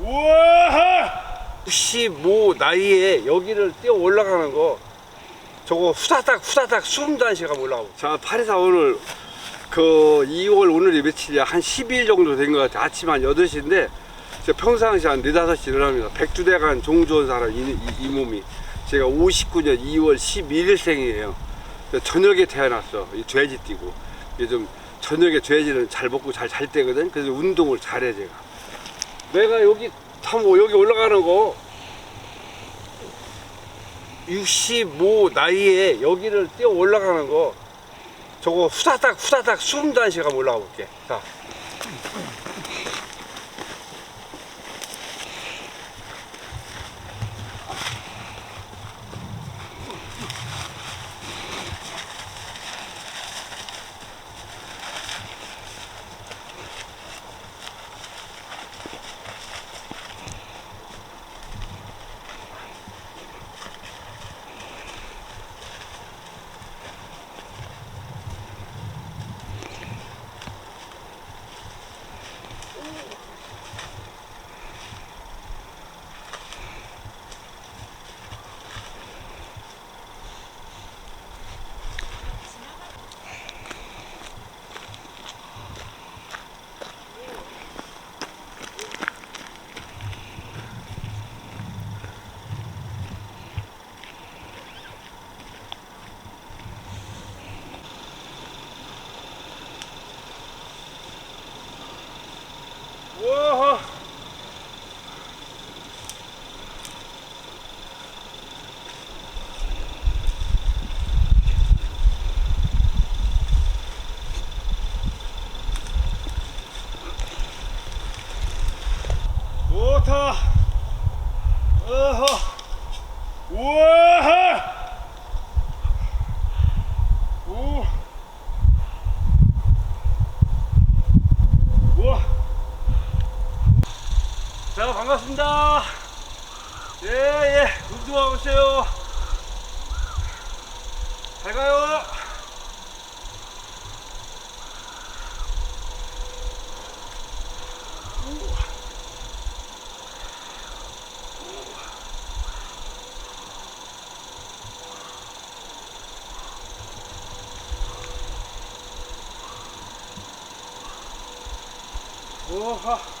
우와! 65 나이에 여기를 뛰어 올라가는 거 저거 후다닥 후다닥 안 쉬가 올라가고. 자 파리사 오늘 그 2월 오늘이 며칠이야? 한 10일 정도 된 것 같아 아침 한 8시인데 제가 평상시 한 4, 5시 일어납니다. 백두대간 종주원 사람 이, 이, 이 몸이. 제가 59년 2월 11일생이에요. 저녁에 태어났어. 이 돼지 이게 좀 저녁에 돼지는 잘 먹고 잘 잘 때거든? 그래서 운동을 잘해 제가 내가 여기 참 여기 올라가는 거. 65 나이에 여기를 뛰어 올라가는 거. 저거 후다닥 후다닥 숨도 안 쉬가 올라가 볼게. 자 우와 좋다. 어허. 우와 오 우와 자 반갑습니다. 예 예. 운동하고 있어요. 잘 가요 우와